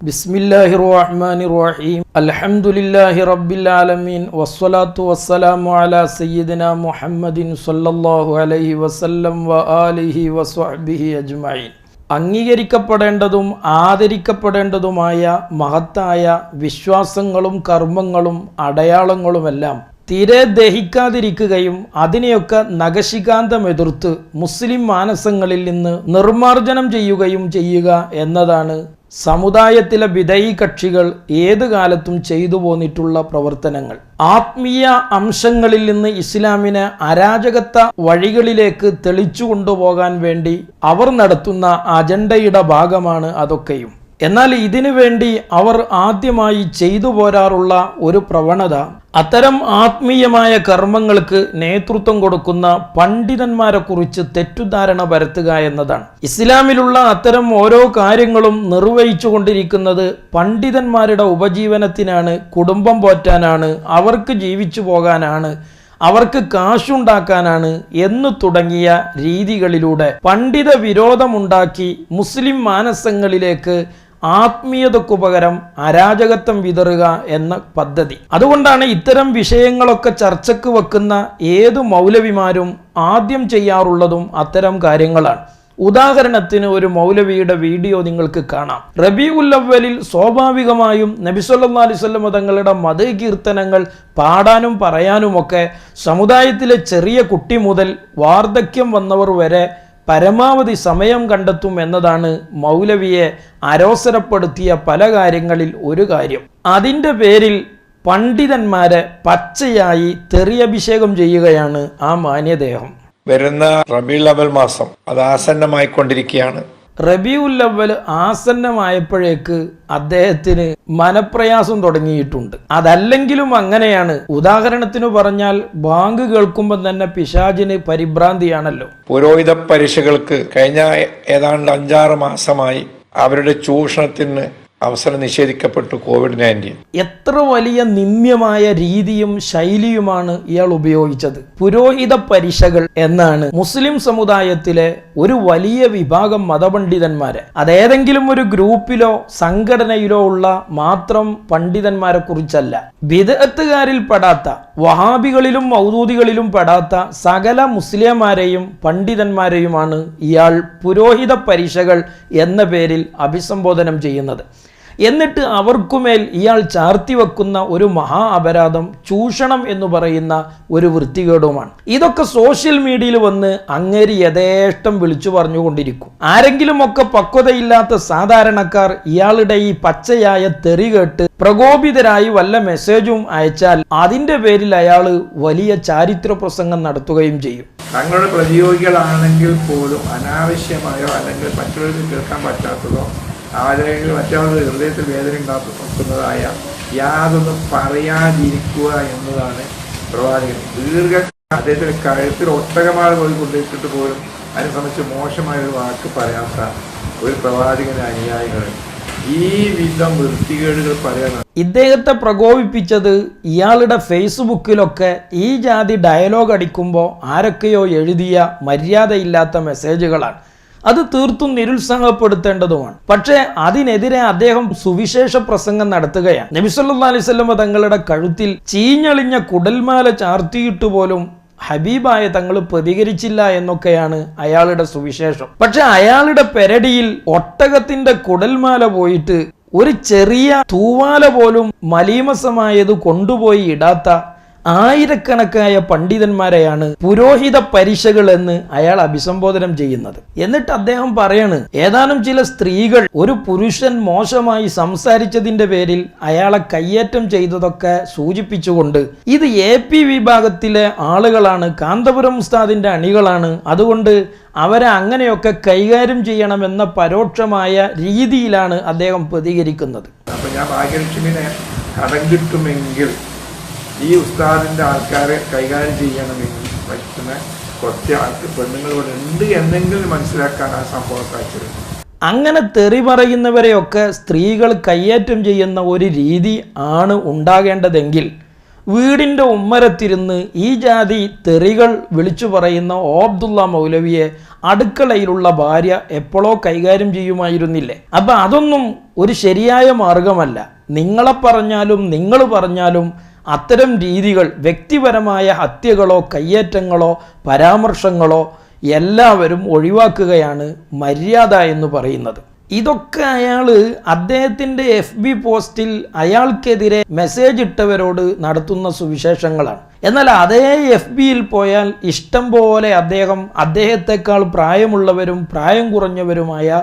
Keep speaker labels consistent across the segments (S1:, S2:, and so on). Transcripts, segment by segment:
S1: ബിസ്മില്ലാഹി റഹ്മാനി റഹീം അൽഹംദുലില്ലാഹി റബ്ബിൽ ആലമീൻ വസ്സലാത്തു വസ്സലാമു അലാ سيدنا മുഹമ്മദിൻ صلى അലൈഹി വസല്ലം وسلم وآله وصحبه أجمعين അംഗീകരിക്കപ്പെടേണ്ടതും ആദരിക്കപ്പെടേണ്ടതുമായ മഹത്തായ വിശ്വാസങ്ങളും കർമ്മങ്ങളും അടയാളങ്ങളുമെല്ലാം തീരെ ദഹിക്കാതിരിക്കുകയും അതിനെയൊക്കെ നഖശികാന്തം എതിർത്ത് മുസ്ലിം മാനസങ്ങളിൽ നിന്ന് നിർമ്മാർജനം ചെയ്യുകയും ചെയ്യുക എന്നതാണ് സമുദായത്തിലെ വിധയി കക്ഷികൾ ഏത് കാലത്തും ചെയ്തു പോന്നിട്ടുള്ള പ്രവർത്തനങ്ങൾ. ആത്മീയ അംശങ്ങളിൽ നിന്ന് ഇസ്ലാമിനെ അരാജകത്വ വഴികളിലേക്ക് തെളിച്ചു കൊണ്ടുപോകാൻ വേണ്ടി അവർ നടത്തുന്ന അജണ്ടയുടെ ഭാഗമാണ് അതൊക്കെയും. എന്നാൽ ഇതിനു വേണ്ടി അവർ ആദ്യമായി ചെയ്തു പോരാറുള്ള ഒരു പ്രവണത അത്തരം ആത്മീയമായ കർമ്മങ്ങൾക്ക് നേതൃത്വം കൊടുക്കുന്ന പണ്ഡിതന്മാരെ കുറിച്ച് തെറ്റുധാരണ പരത്തുക എന്നതാണ്. ഇസ്ലാമിലുള്ള അത്തരം ഓരോ കാര്യങ്ങളും നിർവഹിച്ചു കൊണ്ടിരിക്കുന്നത് പണ്ഡിതന്മാരുടെ ഉപജീവനത്തിനാണ് കുടുംബം പോറ്റാനാണ് അവർക്ക് ജീവിച്ചു പോകാനാണ് അവർക്ക് കാശുണ്ടാക്കാനാണ് എന്ന് തുടങ്ങിയ രീതികളിലൂടെ പണ്ഡിത വിരോധമുണ്ടാക്കി മുസ്ലിം മാനസങ്ങളിലേക്ക് ആത്മീയതക്കു പകരം അരാജകത്വം വിതറുക എന്ന പദ്ധതി. അതുകൊണ്ടാണ് ഇത്തരം വിഷയങ്ങളൊക്കെ ചർച്ചയ്ക്ക് വെക്കുന്ന ഏത് മൗലവിമാരും ആദ്യം ചെയ്യാറുള്ളതും അത്തരം കാര്യങ്ങളാണ്. ഉദാഹരണത്തിന് ഒരു മൗലവിയുടെ വീഡിയോ നിങ്ങൾക്ക് കാണാം. റബി ഉല്ലവലിൽ സ്വാഭാവികമായും നബിസ്വല്ലാ അലിസ്വല്ലം തങ്ങളുടെ മത കീർത്തനങ്ങൾ പാടാനും പറയാനുമൊക്കെ സമുദായത്തിലെ ചെറിയ കുട്ടി മുതൽ വാർദ്ധക്യം വന്നവർ വരെ പരമാവധി സമയം കണ്ടെത്തും എന്നതാണ് മൗലവിയെ അരോസരപ്പെടുത്തിയ പല കാര്യങ്ങളിൽ ഒരു കാര്യം. അതിന്റെ പേരിൽ പണ്ഡിതന്മാരെ പച്ചയായി തെറിയഭിഷേകം ചെയ്യുകയാണ് ആ മാന്യദേഹം.
S2: വരുന്ന റബീൽ അവൽ മാസം അത് ആസന്നമായിക്കൊണ്ടിരിക്കുകയാണ്.
S1: റബിയുല്ലവൽ ആസന്നമായപ്പോഴേക്ക് അദ്ദേഹത്തിന് മനപ്രയാസം തുടങ്ങിയിട്ടുണ്ട്. അതല്ലെങ്കിലും അങ്ങനെയാണ്. ഉദാഹരണത്തിന് പറഞ്ഞാൽ ബാങ്ക് കേൾക്കുമ്പോൾ തന്നെ പിശാജിന് പരിഭ്രാന്തിയാണല്ലോ.
S2: പുരോഹിത പരീക്ഷകൾക്ക് കഴിഞ്ഞ ഏതാണ്ട് അഞ്ചാറ് മാസമായി അവരുടെ ചൂഷണത്തിന് അവസരം നിഷേധിക്കപ്പെട്ടു കോവിഡ് നയന്റീൻ
S1: എത്ര വലിയ നിന്ദ്യമായ രീതിയും ശൈലിയുമാണ് ഇയാൾ ഉപയോഗിച്ചത്. പുരോഹിത പരീക്ഷകൾ എന്നാണ് മുസ്ലിം സമുദായത്തിലെ ഒരു വലിയ വിഭാഗം മതപണ്ഡിതന്മാരെ. അതേതെങ്കിലും ഒരു ഗ്രൂപ്പിലോ സംഘടനയിലോ ഉള്ള മാത്രം പണ്ഡിതന്മാരെ കുറിച്ചല്ല. വിദഗത്തുകാരിൽ പെടാത്ത വഹാബികളിലും മൗദൂദികളിലും പെടാത്ത സകല മുസ്ലിംമാരെയും പണ്ഡിതന്മാരെയുമാണ് ഇയാൾ പുരോഹിത പരീക്ഷകൾ എന്ന പേരിൽ അഭിസംബോധനം ചെയ്യുന്നത്. എന്നിട്ട് അവർക്കുമേൽ ഇയാൾ ചാർത്തി വെക്കുന്ന ഒരു മഹാ അപരാധം ചൂഷണം എന്ന് പറയുന്ന ഒരു വൃത്തികേടുമാണ്. ഇതൊക്കെ സോഷ്യൽ മീഡിയയിൽ വന്ന് അങ്ങേരി യഥേഷ്ടം വിളിച്ചു പറഞ്ഞുകൊണ്ടിരിക്കും. ആരെങ്കിലുമൊക്കെ പക്വതയില്ലാത്ത സാധാരണക്കാർ ഇയാളുടെ ഈ പച്ചയായ തെറി കേട്ട് പ്രകോപിതരായി വല്ല മെസ്സേജും അയച്ചാൽ അതിന്റെ പേരിൽ അയാൾ വലിയ ചാരിത്ര പ്രസംഗം നടത്തുകയും ചെയ്യും.
S2: തങ്ങളുടെ പ്രതിയോഗികളാണെങ്കിൽ പോലും അനാവശ്യമായോ അല്ലെങ്കിൽ മറ്റുള്ളവർക്ക് കേൾക്കാൻ പറ്റാത്തതോ ആരെങ്കിലും മറ്റാളുടെ ഹൃദയത്തിൽ വേദന ഉണ്ടാക്കുന്നതായ യാതൊന്നും പറയാതിരിക്കുക എന്നതാണ് പ്രവാചകൻ. ദീർഘ അദ്ദേഹത്തിന്റെ കഴുത്തിൽ ഒട്ടകമാൾ പോയി കൊണ്ടിട്ടിട്ട് പോലും അതിനെ സംബന്ധിച്ച് മോശമായ ഒരു വാക്ക് പറയാത്ത ഒരു പ്രവാചകന്റെ അനുയായികൾ. ഈ വിധം വൃത്തികേടുകൾ പറയാൻ
S1: ഇദ്ദേഹത്തെ പ്രകോപിപ്പിച്ചത് ഇയാളുടെ ഫേസ്ബുക്കിലൊക്കെ ഈ ജാതി ഡയലോഗ് അടിക്കുമ്പോൾ ആരൊക്കെയോ എഴുതിയ മര്യാദയില്ലാത്ത മെസ്സേജുകളാണ് അത് തീർത്തും നിരുത്സാഹപ്പെടുത്തേണ്ടതുമാണ്. പക്ഷേ അതിനെതിരെ അദ്ദേഹം സുവിശേഷ പ്രസംഗം നടത്തുകയാണ്. നബിസല്ലാ അലൈവല്ലമ തങ്ങളുടെ കഴുത്തിൽ ചീഞ്ഞളിഞ്ഞ കുടൽമാല ചാർത്തിയിട്ട് പോലും ഹബീബായ തങ്ങൾ പ്രതികരിച്ചില്ല എന്നൊക്കെയാണ് അയാളുടെ സുവിശേഷം. പക്ഷെ അയാളുടെ പെരടിയിൽ ഒട്ടകത്തിന്റെ കുടൽമാല പോയിട്ട് ഒരു ചെറിയ തൂവാല പോലും മലീമസമായത് കൊണ്ടുപോയി ഇടാത്ത ആയിരക്കണക്കായ പണ്ഡിതന്മാരെയാണ് പുരോഹിത പരീക്ഷകൾ എന്ന് അയാൾ അഭിസംബോധനം ചെയ്യുന്നത്. എന്നിട്ട് അദ്ദേഹം പറയാണ് ഏതാനും ചില സ്ത്രീകൾ ഒരു പുരുഷൻ മോശമായി സംസാരിച്ചതിന്റെ പേരിൽ അയാളെ കയ്യേറ്റം ചെയ്തതൊക്കെ സൂചിപ്പിച്ചുകൊണ്ട് ഇത് എ പി വിഭാഗത്തിലെ ആളുകളാണ് കാന്തപുരം ഉസ്താദിന്റെ അണികളാണ്. അതുകൊണ്ട് അവരെ അങ്ങനെയൊക്കെ കൈകാര്യം ചെയ്യണമെന്ന പരോക്ഷമായ രീതിയിലാണ് അദ്ദേഹം പ്രതികരിക്കുന്നത്.
S2: അപ്പൊ ഞാൻ ഭാഗ്യലക്ഷ്മിനെ കടം കിട്ടുമെങ്കിൽ ഈ ഉസ്താദിന്റെ ആൾക്കാരെ കൈകാര്യം ചെയ്യണമെങ്കിൽ പറ്റുന്ന കുറച്ച് ആൾക്ക് പെണ്ണുങ്ങളോട് ഉണ്ട് എന്നെങ്കിലും മനസ്സിലാക്കാൻ ആ സംഭവം സാധിച്ചത്
S1: അങ്ങനെ തെറി പറയുന്നവരെയൊക്കെ സ്ത്രീകൾ കയ്യേറ്റം ചെയ്യുന്ന ഒരു രീതി ആണ് ഉണ്ടാകേണ്ടതെങ്കിൽ വീടിന്റെ ഉമ്മരത്തിരുന്ന് ഈ ജാതി തെറികൾ വിളിച്ചു പറയുന്ന ഓബ്ദുള്ള മൗലവിയെ അടുക്കളയിലുള്ള ഭാര്യ എപ്പോഴോ കൈകാര്യം ചെയ്യുമായിരുന്നില്ലേ? അപ്പം അതൊന്നും ഒരു ശരിയായ മാർഗമല്ല. നിങ്ങളെ പറഞ്ഞാലും നിങ്ങൾ പറഞ്ഞാലും അത്തരം രീതികൾ വ്യക്തിപരമായ ഹത്യകളോ കയ്യേറ്റങ്ങളോ പരാമർശങ്ങളോ എല്ലാവരും ഒഴിവാക്കുകയാണ് മര്യാദ എന്ന് പറയുന്നത്. ഇതൊക്കെ അയാൾ അദ്ദേഹത്തിന്റെ എഫ് ബി പോസ്റ്റിൽ അയാൾക്കെതിരെ മെസ്സേജ് ഇട്ടവരോട് നടത്തുന്ന സുവിശേഷങ്ങളാണ്. എന്നാൽ അതേ എഫ് ബിയിൽ പോയാൽ ഇഷ്ടം പോലെ അദ്ദേഹം അദ്ദേഹത്തെക്കാൾ പ്രായമുള്ളവരും പ്രായം കുറഞ്ഞവരുമായ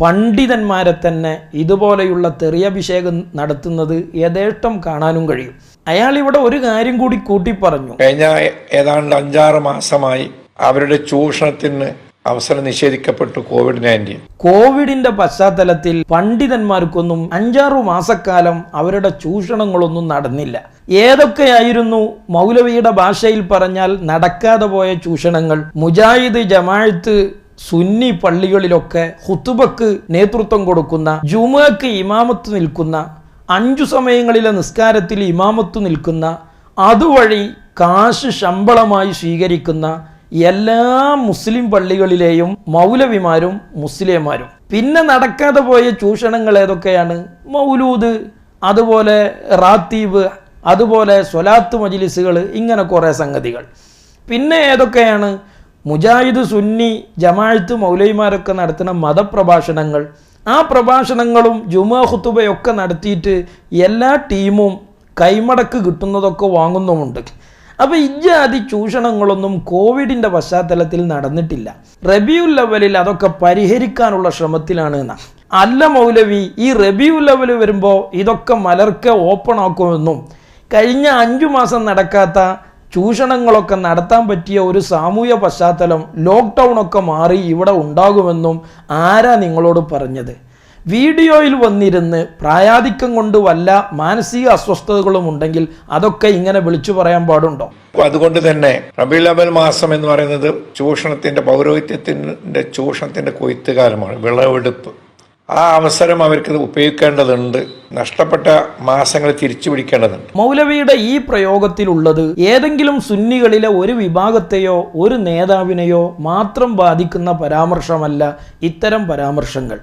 S1: പണ്ഡിതന്മാരെ തന്നെ ഇതുപോലെയുള്ള തെറിയഭിഷേകം നടത്തുന്നത് യഥേഷ്ടം കാണാനും കഴിയും. അയാൾ ഇവിടെ ഒരു കാര്യം കൂടി കൂട്ടി പറഞ്ഞു.
S2: കഴിഞ്ഞ ഏതാണ്ട് അഞ്ചാറ് മാസമായി അവരുടെ ചൂഷണത്തിന് അവസരം നിഷേധിക്കപ്പെട്ടു കോവിഡ് നയന്റീൻ.
S1: കോവിഡിന്റെ പശ്ചാത്തലത്തിൽ പണ്ഡിതന്മാർക്കൊന്നും അഞ്ചാറു മാസക്കാലം അവരുടെ ചൂഷണങ്ങളൊന്നും നടന്നില്ല. ഏതൊക്കെയായിരുന്നു മൗലവിയുടെ ഭാഷയിൽ പറഞ്ഞാൽ നടക്കാതെ പോയ ചൂഷണങ്ങൾ? മുജാഹിദ് ജമാഅത്ത് സുന്നി പള്ളികളിലൊക്കെ ഹുത്തുബക്ക് നേതൃത്വം കൊടുക്കുന്ന ജുമക്ക് ഇമാമത്ത് നിൽക്കുന്ന അഞ്ചു സമയങ്ങളിലെ നിസ്കാരത്തിൽ ഇമാമത്ത് നിൽക്കുന്ന അതുവഴി കാശ് ശമ്പളമായി സ്വീകരിക്കുന്ന എല്ലാ മുസ്ലിം പള്ളികളിലെയും മൗലവിമാരും മുസ്ലിംമാരും. പിന്നെ നടക്കാതെ പോയ ചൂഷണങ്ങൾ ഏതൊക്കെയാണ്? മൗലൂദ് അതുപോലെ റാത്തീബ് അതുപോലെ സ്വലാത്ത് മജിലിസുകൾ ഇങ്ങനെ കുറേ സംഗതികൾ. പിന്നെ ഏതൊക്കെയാണ്? മുജാഹിദ് സുന്നി ജമാഅത്ത് മൗലൈമാരൊക്കെ നടത്തുന്ന മതപ്രഭാഷണങ്ങൾ. ആ പ്രഭാഷണങ്ങളും ജുമാ ഹുത്തുബയൊക്കെ നടത്തിയിട്ട് എല്ലാ ടീമും കൈമടക്ക് കിട്ടുന്നതൊക്കെ വാങ്ങുന്നുമുണ്ട്. അപ്പോൾ ഇജാതി ചൂഷണങ്ങളൊന്നും കോവിഡിന്റെ പശ്ചാത്തലത്തിൽ നടന്നിട്ടില്ല. റബിയുൽ ലെവലിൽ അതൊക്കെ പരിഹരിക്കാനുള്ള ശ്രമത്തിലാണ് എന്നാ. അല്ല മൗലവി ഈ റബിയുൽ ലെവൽ വരുമ്പോൾ ഇതൊക്കെ മലർക്കെ ഓപ്പൺ ആക്കുമെന്നും കഴിഞ്ഞ അഞ്ചു മാസം നടക്കാത്ത ചൂഷണങ്ങളൊക്കെ നടത്താൻ പറ്റിയ ഒരു സാമൂഹ്യ പശ്ചാത്തലം ലോക്ക്ഡൗൺ ഒക്കെ മാറി ഇവിടെ ഉണ്ടാകുമെന്നും ആരാ നിങ്ങളോട് പറഞ്ഞത്? വീഡിയോയിൽ വന്നിരുന്ന് പ്രായാധിക്യം കൊണ്ട് വല്ല മാനസിക അസ്വസ്ഥതകളും ഉണ്ടെങ്കിൽ അതൊക്കെ ഇങ്ങനെ വിളിച്ചു പറയാൻ പാടുണ്ടോ?
S2: അതുകൊണ്ട് തന്നെ റബിലബൽ മാസം എന്ന് പറയുന്നത് ചൂഷണത്തിന്റെ പൗരോഹിത്യത്തിന്റെ ചൂഷണത്തിന്റെ കൊയ്ത്തുകാലമാണ് വിളവെടുപ്പ്. ആ അവസരം അവർക്ക് ഉപയോഗിക്കേണ്ടതുണ്ട്. നഷ്ടപ്പെട്ട മാസങ്ങൾ തിരിച്ചു പിടിക്കേണ്ടതുണ്ട്.
S1: മൗലവിയുടെ ഈ പ്രയോഗത്തിലുള്ളത് ഏതെങ്കിലും സുന്നികളിലെ ഒരു വിഭാഗത്തെയോ ഒരു നേതാവിനെയോ മാത്രം ബാധിക്കുന്ന പരാമർശമല്ല ഇത്തരം പരാമർശങ്ങൾ.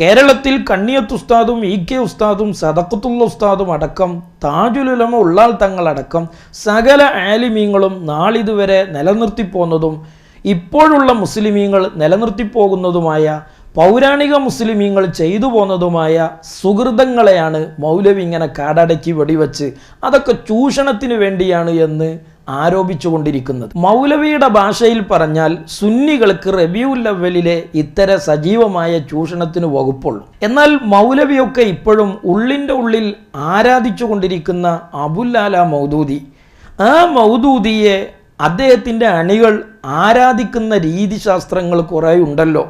S1: കേരളത്തിൽ കണ്ണിയത്ത് ഉസ്താദും ഇ കെ ഉസ്താദും സദക്കത്തുള്ള ഉസ്താദും അടക്കം താജുലുലമ ഉള്ളാൽ തങ്ങളടക്കം സകല ആലിമീങ്ങളും നാളിതുവരെ നിലനിർത്തിപ്പോന്നതും ഇപ്പോഴുള്ള മുസ്ലിമീങ്ങൾ നിലനിർത്തിപ്പോകുന്നതുമായ പൗരാണിക മുസ്ലിമീങ്ങൾ ചെയ്തു പോന്നതുമായ സുഹൃതങ്ങളെയാണ് മൗലവി ഇങ്ങനെ കാടടക്കി വെടിവെച്ച് അതൊക്കെ ചൂഷണത്തിന് വേണ്ടിയാണ് എന്ന് ആരോപിച്ചുകൊണ്ടിരിക്കുന്നത്. മൗലവിയുടെ ഭാഷയിൽ പറഞ്ഞാൽ സുന്നികൾക്ക് റബിയുൽ ലെവലിലെ ഇത്തര സജീവമായ ചൂഷണത്തിന് വകുപ്പുള്ളൂ. എന്നാൽ മൗലവിയൊക്കെ ഇപ്പോഴും ഉള്ളിന്റെ ഉള്ളിൽ ആരാധിച്ചു കൊണ്ടിരിക്കുന്ന അബുല്ലാല മൗദൂദി. ആ മൗദൂദിയെ അദ്ദേഹത്തിന്റെ അണികൾ ആരാധിക്കുന്ന രീതിശാസ്ത്രങ്ങൾ കുറേ ഉണ്ടല്ലോ.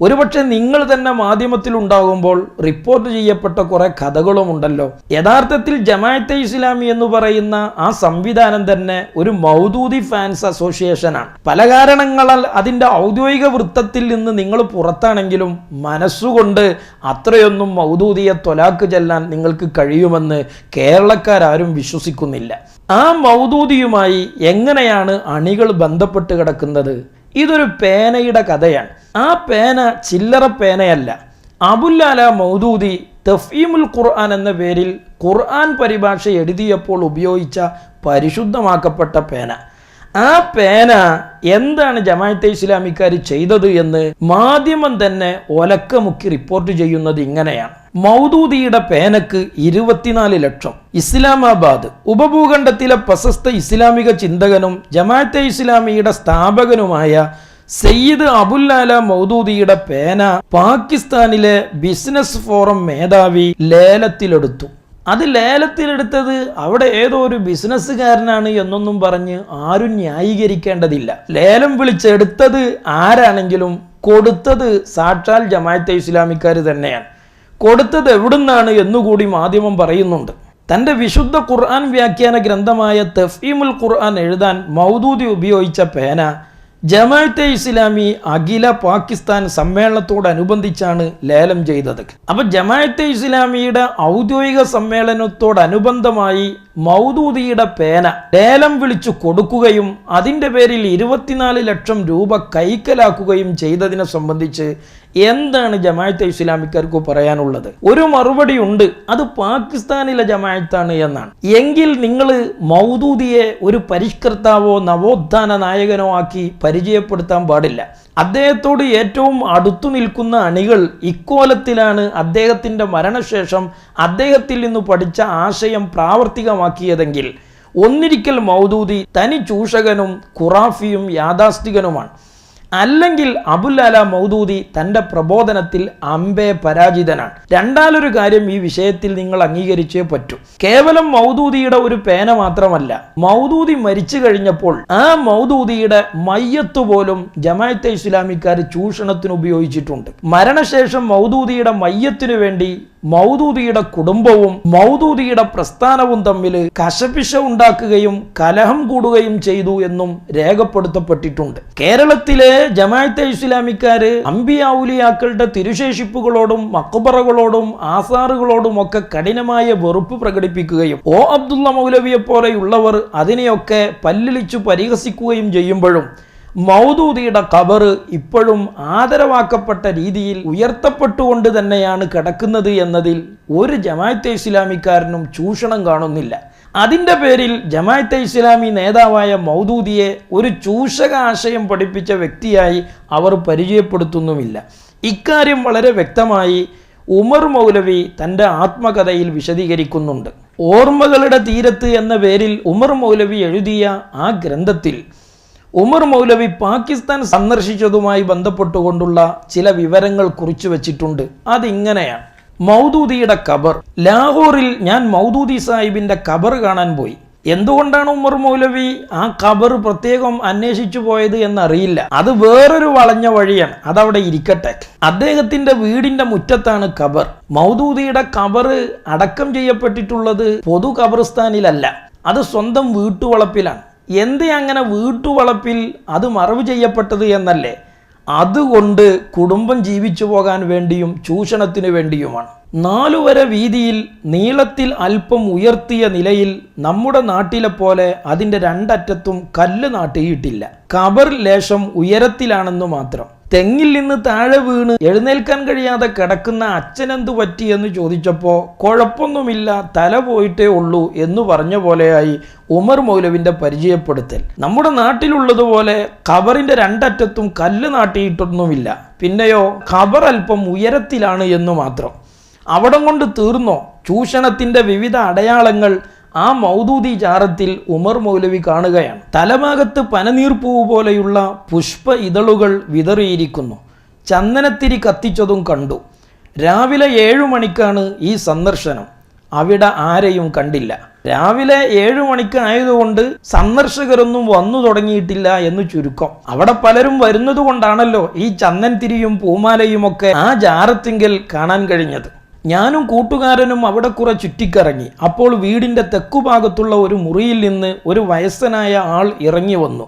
S1: ഒരുപക്ഷെ നിങ്ങൾ തന്നെ മാധ്യമത്തിൽ ഉണ്ടാകുമ്പോൾ റിപ്പോർട്ട് ചെയ്യപ്പെട്ട കുറെ കഥകളും ഉണ്ടല്ലോ യഥാർത്ഥത്തിൽ ജമാഅത്തെ ഇസ്ലാമി എന്ന് പറയുന്ന ആ സംവിധാനം തന്നെ ഒരു മൗദൂദി ഫാൻസ് അസോസിയേഷനാണ്. പല കാരണങ്ങളാൽ അതിന്റെ ഔദ്യോഗിക വൃത്തത്തിൽ നിന്ന് നിങ്ങൾ പുറത്താണെങ്കിലും മനസ്സുകൊണ്ട് അത്രയൊന്നും മൗദൂദിയെ തൊലാക്ക് ചെല്ലാൻ നിങ്ങൾക്ക് കഴിയുമെന്ന് കേരളക്കാരും വിശ്വസിക്കുന്നില്ല. ആ മൗദൂദിയുമായി എങ്ങനെയാണ് അണികൾ ബന്ധപ്പെട്ട് കിടക്കുന്നത്? ഇതൊരു പേനയുടെ കഥയാണ്. ആ പേന ചില്ലറ പേനയല്ല. അബുല്ലാല മൗദൂദി തഫീമുൽ ഖുർആൻ എന്ന പേരിൽ ഖുർആൻ പരിഭാഷ എഴുതിയപ്പോൾ ഉപയോഗിച്ച പരിശുദ്ധമാക്കപ്പെട്ട പേന. ആ പേന എന്താണ് ജമാഅത്തെ ഇസ്ലാമിക്കാർ ചെയ്തത് എന്ന് മാധ്യമം തന്നെ ഒലക്കമുക്കി റിപ്പോർട്ട് ചെയ്യുന്നത് ഇങ്ങനെയാണ്. മൗദൂദിയുടെ പേനക്ക് ഇരുപത്തിനാല് ലക്ഷം. ഇസ്ലാമാബാദ് ഉപഭൂഖണ്ഡത്തിലെ പ്രശസ്ത ഇസ്ലാമിക ചിന്തകനും ജമാഅത്തെ ഇസ്ലാമിയുടെ സ്ഥാപകനുമായ സയ്യിദ് അബുല്ലാല മൗദൂദിയുടെ പേന പാകിസ്ഥാനിലെ ബിസിനസ് ഫോറം മേധാവി ലേലത്തിലെടുത്തു. അത് ലേലത്തിലെടുത്തത് അവിടെ ഏതോ ഒരു ബിസിനസ്സുകാരനാണ് എന്നൊന്നും പറഞ്ഞ് ആരും ന്യായീകരിക്കേണ്ടതില്ല. ലേലം വിളിച്ചെടുത്തത് ആരാണെങ്കിലും കൊടുത്തത് സാക്ഷാൽ ജമാഅത്തെ ഇസ്ലാമിക്കാർ തന്നെയാണ്. കൊടുത്തത് എവിടുന്നാണ് എന്നുകൂടി മാധ്യമം പറയുന്നുണ്ട്. തന്റെ വിശുദ്ധ ഖുർആൻ വ്യാഖ്യാന ഗ്രന്ഥമായ തഫീമുൽ ഖുർആൻ എഴുതാൻ മൗദൂദി ഉപയോഗിച്ച പേന ജമാഅത്തെ ഇസ്ലാമി അഖില പാകിസ്ഥാൻ സമ്മേളനത്തോടനുബന്ധിച്ചാണ് ലേലം ചെയ്തത്. അപ്പൊ ജമാഅത്തെ ഇസ്ലാമിയുടെ ഔദ്യോഗിക സമ്മേളനത്തോടനുബന്ധമായി മൗദൂദിയുടെ പേന ലേലം വിളിച്ചു കൊടുക്കുകയും അതിന്റെ പേരിൽ ഇരുപത്തിനാല് ലക്ഷം രൂപ കൈക്കലാക്കുകയും ചെയ്തതിനെ സംബന്ധിച്ച് എന്താണ് ജമാഅത്തെ ഇസ്ലാമിക്കാർക്ക് പറയാനുള്ളത്? ഒരു മറുപടി ഉണ്ട്. അത് പാകിസ്ഥാനിലെ ജമാഅത്താണ് എന്നാണ്. എങ്കിൽ നിങ്ങൾ മൗദൂദിയെ ഒരു പരിഷ്കർത്താവോ നവോത്ഥാന നായകനോ ആക്കി പരിചയപ്പെടുത്താൻ പാടില്ല. അദ്ദേഹത്തോട് ഏറ്റവും അടുത്തു നിൽക്കുന്ന അണികൾ ഇക്കോലത്തിലാണ് അദ്ദേഹത്തിന്റെ മരണശേഷം അദ്ദേഹത്തിൽ നിന്ന് പഠിച്ച ആശയം പ്രാവർത്തികമാക്കിയതെങ്കിൽ ഒന്നിരിക്കൽ മൗദൂദി തനി ചൂഷകനും ഖുറാഫിയും യാഥാസ്ഥികനുമാണ് അല്ലെങ്കിൽ അബുല്ലാല മൗദൂദി തന്റെ പ്രബോധനത്തിൽ അമ്പെ പരാജിതനാണ്. രണ്ടാലൊരു കാര്യം ഈ വിഷയത്തിൽ നിങ്ങൾ അംഗീകരിച്ചേ പറ്റൂ. കേവലം മൗദൂദിയുടെ ഒരു പേന മാത്രമല്ല മൗദൂദി മരിച്ചു കഴിഞ്ഞപ്പോൾ ആ മൗദൂദിയുടെ മയ്യത്ത് പോലും ജമാഅത്തെ ഇസ്ലാമിക്കാർ ചൂഷണത്തിന് ഉപയോഗിച്ചിട്ടുണ്ട്. മരണശേഷം മൗദൂദിയുടെ മയ്യത്തിനു വേണ്ടി മൗദൂദിയുടെ കുടുംബവും മൗദൂദിയുടെ പ്രസ്ഥാനവും തമ്മിൽ കശപിശ ഉണ്ടാക്കുകയും കലഹം കൂടുകയും ചെയ്തു എന്നും രേഖപ്പെടുത്തപ്പെട്ടിട്ടുണ്ട്. കേരളത്തിലെ ജമാഅത്തെ ഇസ്ലാമിക്കാര് അമ്പിയാവുലിയാക്കളുടെ തിരുശേഷിപ്പുകളോടും മക്കുബറകളോടും ആസാറുകളോടും ഒക്കെ കഠിനമായ വെറുപ്പ് പ്രകടിപ്പിക്കുകയും ഓ അബ്ദുള്ള മൗലവിയെ പോലെയുള്ളവർ അതിനെയൊക്കെ പല്ലിളിച്ചു പരിഹസിക്കുകയും ചെയ്യുമ്പോഴും മൗദൂദിയുടെ കബറ് ഇപ്പോഴും ആദരവാക്കപ്പെട്ട രീതിയിൽ ഉയർത്തപ്പെട്ടുകൊണ്ട് തന്നെയാണ് കിടക്കുന്നത് എന്നതിൽ ഒരു ജമാഅത്തെ ഇസ്ലാമിക്കാരനും ചൂഷണം കാണുന്നില്ല. അതിന്റെ പേരിൽ ജമാഅത്തെ ഇസ്ലാമി നേതാവായ മൗദൂദിയെ ഒരു ചൂഷക ആശയം പഠിപ്പിച്ച വ്യക്തിയായി അവർ പരിചയപ്പെടുത്തുന്നുമില്ല. ഇക്കാര്യം വളരെ വ്യക്തമായി ഉമർ മൗലവി തന്റെ ആത്മകഥയിൽ വിശദീകരിക്കുന്നുണ്ട്. ഓർമ്മകളുടെ തീരത്ത് എന്ന പേരിൽ ഉമർ മൗലവി എഴുതിയ ആ ഗ്രന്ഥത്തിൽ ഉമർ മൗലവി പാകിസ്ഥാൻ സന്ദർശിച്ചതുമായി ബന്ധപ്പെട്ടുകൊണ്ടുള്ള ചില വിവരങ്ങൾ കുറിച്ചു വച്ചിട്ടുണ്ട്. അതിങ്ങനെയാണ്. മൗദൂദിയുടെ കബർ ലാഹോറിൽ ഞാൻ മൗദൂദി സാഹിബിന്റെ കബർ കാണാൻ പോയി. എന്തുകൊണ്ടാണ് ഉമർ മൗലവി ആ കബർ പ്രത്യേകം അന്വേഷിച്ചു പോയത് എന്നറിയില്ല. അത് വേറൊരു വളഞ്ഞ വഴിയാണ്. അതവിടെ ഇരിക്കട്ടെ. അദ്ദേഹത്തിന്റെ വീടിന്റെ മുറ്റത്താണ് കബർ മൗദൂദിയുടെ കബർ അടക്കം ചെയ്യപ്പെട്ടിട്ടുള്ളത് പൊതു ഖബർസ്ഥാനിലല്ല അത് സ്വന്തം വീട്ടുവളപ്പിലാണ്. എന്തേ അങ്ങനെ വീട്ടുവളപ്പിൽ അത് മറവ് ചെയ്യപ്പെട്ടത് എന്നല്ലേ? അതുകൊണ്ട് കുടുംബം ജീവിച്ചു പോകാൻ വേണ്ടിയും ചൂഷണത്തിനു വേണ്ടിയുമാണ്. നാലുവരെ വീതിയിൽ നീളത്തിൽ അല്പം ഉയർത്തിയ നിലയിൽ നമ്മുടെ നാട്ടിലെ പോലെ അതിന്റെ രണ്ടറ്റത്തും കല്ല് നാട്ടിയിട്ടില്ല. കബർ ലേശം ഉയരത്തിലാണെന്ന് മാത്രം. തെങ്ങിൽ നിന്ന് താഴെ വീണ് എഴുന്നേൽക്കാൻ കഴിയാതെ കിടക്കുന്ന അച്ഛനെന്തു പറ്റിയെന്ന് ചോദിച്ചപ്പോൾ കുഴപ്പമൊന്നുമില്ല തല പോയിട്ടേ ഉള്ളൂ എന്ന് പറഞ്ഞ പോലെയായി ഉമർ മൗലവിന്റെ പരിചയപ്പെടുത്തൽ. നമ്മുടെ നാട്ടിലുള്ളതുപോലെ ഖബറിന്റെ രണ്ടറ്റത്തും കല്ല് നാട്ടിയിട്ടൊന്നുമില്ല. പിന്നെയോ ഖബർ അല്പം ഉയരത്തിലാണ് എന്ന് മാത്രം. അവിടം കൊണ്ട് തീർന്നോ? ചൂഷണത്തിന്റെ വിവിധ അടയാളങ്ങൾ ആ മൗദൂദി ജാറത്തിൽ ഉമർ മൗലവി കാണുകയാണ്. തലഭാഗത്ത് പനനീർപ്പൂവ് പോലെയുള്ള പുഷ്പ ഇതളുകൾ വിതറിയിരിക്കുന്നു. ചന്ദനത്തിരി കത്തിച്ചതും കണ്ടു. രാവിലെ ഏഴു മണിക്കാണ് ഈ സന്ദർശനം. അവിടെ ആരെയും കണ്ടില്ല. രാവിലെ ഏഴു മണിക്ക് ആയതുകൊണ്ട് സന്ദർശകരൊന്നും വന്നു തുടങ്ങിയിട്ടില്ല എന്ന് ചുരുക്കം. അവിടെ പലരും വരുന്നത് കൊണ്ടാണല്ലോ ഈ ചന്ദൻ തിരിയും പൂമാലയും ഒക്കെ ആ ജാറത്തിങ്കൽ കാണാൻ കഴിഞ്ഞത്. ഞാനും കൂട്ടുകാരനും അവിടെ കുറെ ചുറ്റിക്കറങ്ങി. അപ്പോൾ വീടിന്റെ തെക്കുഭാഗത്തുള്ള ഒരു മുറിയിൽ നിന്ന് ഒരു വയസ്സനായ ആൾ ഇറങ്ങി വന്നു.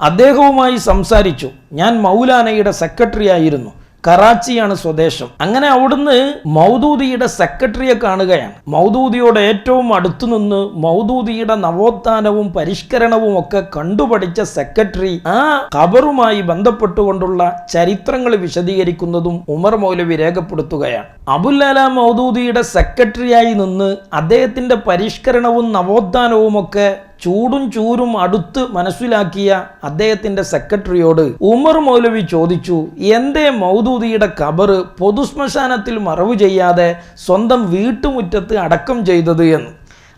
S1: അദ്ദേഹവുമായി സംസാരിച്ചു. ഞാൻ മൗലാനയുടെ സെക്രട്ടറി ആയിരുന്നു. കറാച്ചിയാണ് സ്വദേശം. അങ്ങനെ അവിടുന്ന് മൗദൂദിയുടെ സെക്രട്ടറിയെ കാണുകയാണ്. മൗദൂദിയോട് ഏറ്റവും അടുത്തു നിന്ന് മൗദൂദിയുടെ നവോത്ഥാനവും പരിഷ്കരണവും ഒക്കെ കണ്ടുപഠിച്ച സെക്രട്ടറി ആ ഖബറുമായി ബന്ധപ്പെട്ടുകൊണ്ടുള്ള ചരിത്രങ്ങൾ വിശദീകരിക്കുന്നതും ഉമർ മൗലവി രേഖപ്പെടുത്തുകയാണ്. അബുല്ലാല മൗദൂദിയുടെ സെക്രട്ടറിയായി നിന്ന് അദ്ദേഹത്തിന്റെ പരിഷ്കരണവും നവോത്ഥാനവും ഒക്കെ ചൂടും ചൂരും അടുത്ത് മനസ്സിലാക്കിയ അദ്ദേഹത്തിന്റെ സെക്രട്ടറിയോട് ഉമർ മൗലവി ചോദിച്ചു എന്തേ മൗദൂദിയുടെ കബറ് പൊതുശ്മശാനത്തിൽ മറവ് ചെയ്യാതെ സ്വന്തം വീട്ടുമുറ്റത്ത് അടക്കം ചെയ്തത് എന്ന്?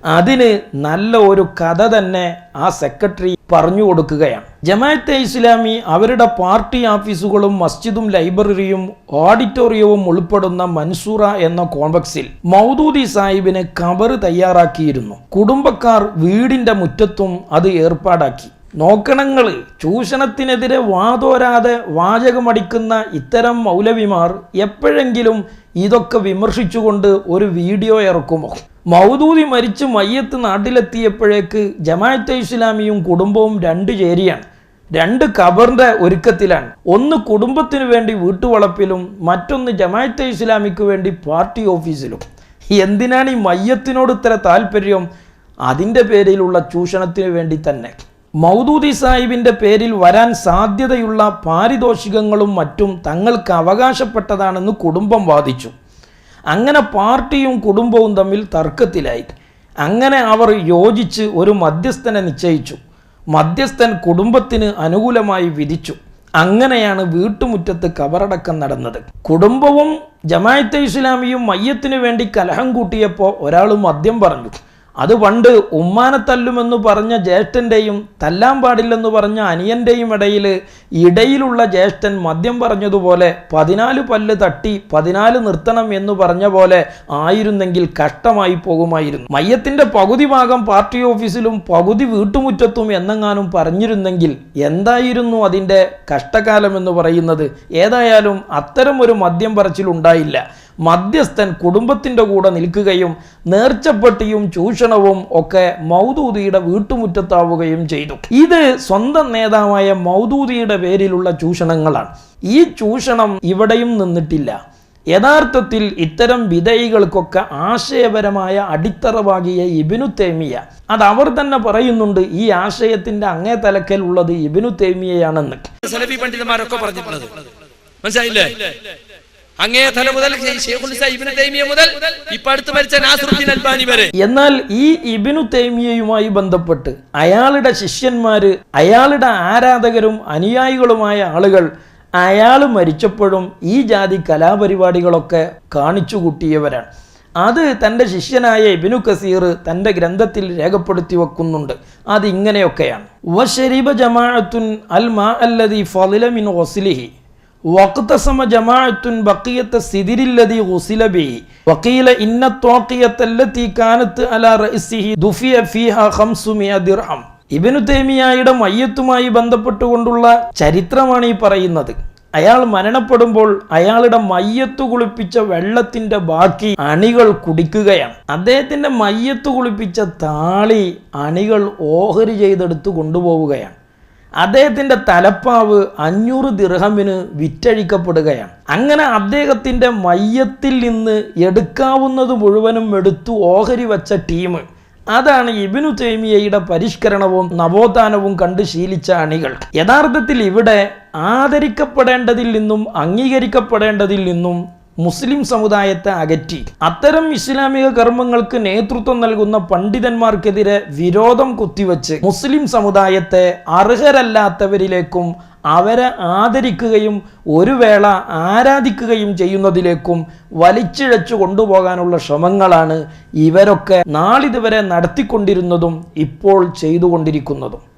S1: അതിന് നല്ല ഒരു കഥ തന്നെ ആ സെക്രട്ടറി പറഞ്ഞു കൊടുക്കുകയാണ്. ജമാഅത്തെ ഇസ്ലാമി അവരുടെ പാർട്ടി ഓഫീസുകളും മസ്ജിദും ലൈബ്രറിയും ഓഡിറ്റോറിയവും ഉൾപ്പെടുന്ന മൻസൂറ എന്ന കോംപ്ലക്സിൽ മൗദൂദി സാഹിബിന് കബർ തയ്യാറാക്കിയിരുന്നു. കുടുംബക്കാർ വീടിന്റെ മുറ്റത്തും അത് ഏർപ്പാടാക്കി. നോക്കണങ്ങൾ ചൂഷണത്തിനെതിരെ വാതോരാതെ വാചകമടിക്കുന്ന ഇത്തരം മൗലവിമാർ എപ്പോഴെങ്കിലും ഇതൊക്കെ വിമർശിച്ചുകൊണ്ട് ഒരു വീഡിയോ ഇറക്കുമോ? മൗദൂദി മരിച്ച് മയ്യത്ത് നാട്ടിലെത്തിയപ്പോഴേക്ക് ജമാഅത്തെ ഇസ്ലാമിയും കുടുംബവും രണ്ട് ചേരിയാണ്. രണ്ട് കബറിന്റെ ഒരുക്കത്തിലാണ്. ഒന്ന് കുടുംബത്തിനു വേണ്ടി വീട്ടുവളപ്പിലും മറ്റൊന്ന് ജമാഅത്തെ ഇസ്ലാമിക്ക് വേണ്ടി പാർട്ടി ഓഫീസിലും. എന്തിനാണ് ഈ മയ്യത്തിനോട് ഇത്ര താല്പര്യം? അതിന്റെ പേരിലുള്ള ചൂഷണത്തിന് വേണ്ടി തന്നെ. മൗദൂദി സാഹിബിന്റെ പേരിൽ വരാൻ സാധ്യതയുള്ള പാരിതോഷികങ്ങളും മറ്റും തങ്ങൾക്ക് അവകാശപ്പെട്ടതാണെന്ന് കുടുംബം വാദിച്ചു. അങ്ങനെ പാർട്ടിയും കുടുംബവും തമ്മിൽ തർക്കത്തിലായി. അങ്ങനെ അവർ യോജിച്ച് ഒരു മധ്യസ്ഥനെ നിശ്ചയിച്ചു. മധ്യസ്ഥൻ കുടുംബത്തിന് അനുകൂലമായി വിധിച്ചു. അങ്ങനെയാണ് വീട്ടുമുറ്റത്ത് കബറടക്കം നടന്നത്. കുടുംബവും ജമായത്തെ ഇസ്ലാമിയും മയ്യത്തിനു വേണ്ടി കലഹം കൂട്ടിയപ്പോൾ ഒരാൾ മദ്യം പറഞ്ഞു. അത് പണ്ട് ഉമ്മാനെ തല്ലുമെന്ന് പറഞ്ഞ ജ്യേഷ്ഠന്റെയും തല്ലാൻ പാടില്ലെന്ന് പറഞ്ഞ അനിയന്റെയും ഇടയിൽ ഇടയിലുള്ള ജ്യേഷ്ഠൻ മദ്യം പറഞ്ഞതുപോലെ പതിനാല് പല്ല് തട്ടി പതിനാല് നിർത്തണം എന്ന് പറഞ്ഞ പോലെ ആയിരുന്നെങ്കിൽ കഷ്ടമായി പോകുമായിരുന്നു. മയ്യത്തിന്റെ പകുതി ഭാഗം പാർട്ടി ഓഫീസിലും പകുതി വീട്ടുമുറ്റത്തും എന്നെങ്ങാനും പറഞ്ഞിരുന്നെങ്കിൽ എന്തായിരുന്നു അതിന്റെ കഷ്ടകാലം എന്ന് പറയുന്നത്? ഏതായാലും അത്തരം ഒരു മദ്യം പറച്ചിലുണ്ടായില്ല. മധ്യസ്ഥൻ കുടുംബത്തിന്റെ കൂടെ നിൽക്കുകയും നേർച്ചപ്പെട്ടിയും ചൂഷണവും ഒക്കെ മൗദൂദിയുടെ വീട്ടുമുറ്റത്താവുകയും ചെയ്തു. ഇത് സ്വന്തം നേതാവായ മൗദൂദിയുടെ പേരിലുള്ള ചൂഷണങ്ങളാണ്. ഈ ചൂഷണം ഇവിടെയും നിന്നിട്ടില്ല. യഥാർത്ഥത്തിൽ ഇത്തരം വിധേയികൾക്കൊക്കെ ആശയപരമായ അടിത്തറവാകിയ ഇബിനു തേമിയ. അത് അവർ തന്നെ പറയുന്നുണ്ട് ഈ ആശയത്തിന്റെ അങ്ങേ തലക്കൽ ഉള്ളത് ഇബിനു തേമിയയാണെന്ന്.
S3: സലഫി പണ്ഡിതന്മാരൊക്കെ പറഞ്ഞിട്ടുള്ളത്. മനസ്സിലായില്ലേ? അങ്ങേ തല മുതൽ തൈമിയ മുതൽ ഇപ്പൊ അടുത്ത് മരിച്ച നാസറുദ്ദീൻ അൽബാനി വരെ.
S1: എന്നാൽ ഈ ഇബിനു തൈമിയയുമായി ബന്ധപ്പെട്ട് അയാളുടെ ശിഷ്യന്മാര് അയാളുടെ ആരാധകരും അനുയായികളുമായ ആളുകൾ അയാൾ മരിച്ചപ്പോഴും ഈ ജാതി കലാപരിപാടികളൊക്കെ കാണിച്ചു കൂട്ടിയവരാണ്. അത് തന്റെ ശിഷ്യനായ ഇബിനു കസീർ തന്റെ ഗ്രന്ഥത്തിൽ രേഖപ്പെടുത്തി വെക്കുന്നുണ്ട്. അതിങ്ങനെയൊക്കെയാണ്. വഷരീബ ജമാഅത്തുൻ അൽ മാ അല്ലദി ഫളില മിൻ വസ്ലിഹി واقتسم جماعة بقية السدر الذي غسل به وقيل إن الطاقية التي كانت على رأسه دفي فيها 500 درهم ഇബിനു തേമിയായുടെ മയ്യത്തുമായി ബന്ധപ്പെട്ടുകൊണ്ടുള്ള ചരിത്രമാണ് ഈ പറയുന്നത് അയാൾ മരണപ്പെടുമ്പോൾ അയാളുടെ മയ്യത്ത് കുളിപ്പിച്ച വെള്ളത്തിന്റെ ബാക്കി അണികൾ കുടിക്കുകയാണ് അദ്ദേഹത്തിന്റെ മയ്യത്ത് കുളിപ്പിച്ച താളി അണികൾ ഓഹരി ചെയ്തെടുത്ത് കൊണ്ടുപോവുകയാണ് അദ്ദേഹത്തിന്റെ തലപ്പാവ് അഞ്ഞൂറ് ദിർഹമിന് വിറ്റഴിക്കപ്പെടുകയാണ്. അങ്ങനെ അദ്ദേഹത്തിന്റെ മയ്യത്തിൽ നിന്ന് എടുക്കാവുന്നത് മുഴുവനും എടുത്തു ഓഹരി വെച്ച ടീം. അതാണ് ഇബിനു തേമിയയുടെ പരിഷ്കരണവും നവോത്ഥാനവും കണ്ട് ശീലിച്ച അണികൾ. യഥാർത്ഥത്തിൽ ഇവിടെ ആദരിക്കപ്പെടേണ്ടതിൽ നിന്നും അംഗീകരിക്കപ്പെടേണ്ടതിൽ നിന്നും മുസ്ലിം സമുദായത്തെ അകറ്റി. അത്തരം ഇസ്ലാമിക കർമ്മങ്ങൾക്ക് നേതൃത്വം നൽകുന്ന പണ്ഡിതന്മാർക്കെതിരെ വിരോധം കുത്തിവെച്ച് മുസ്ലിം സമുദായത്തെ അർഹരല്ലാത്തവരിലേക്കും അവരെ ആദരിക്കുകയും ഒരു വേള ആരാധിക്കുകയും ചെയ്യുന്നതിലേക്കും വലിച്ചിഴച്ചു കൊണ്ടുപോകാനുള്ള ശ്രമങ്ങളാണ് ഇവരൊക്കെ നാളിതുവരെ നടത്തിക്കൊണ്ടിരുന്നതും ഇപ്പോൾ ചെയ്തുകൊണ്ടിരിക്കുന്നതും.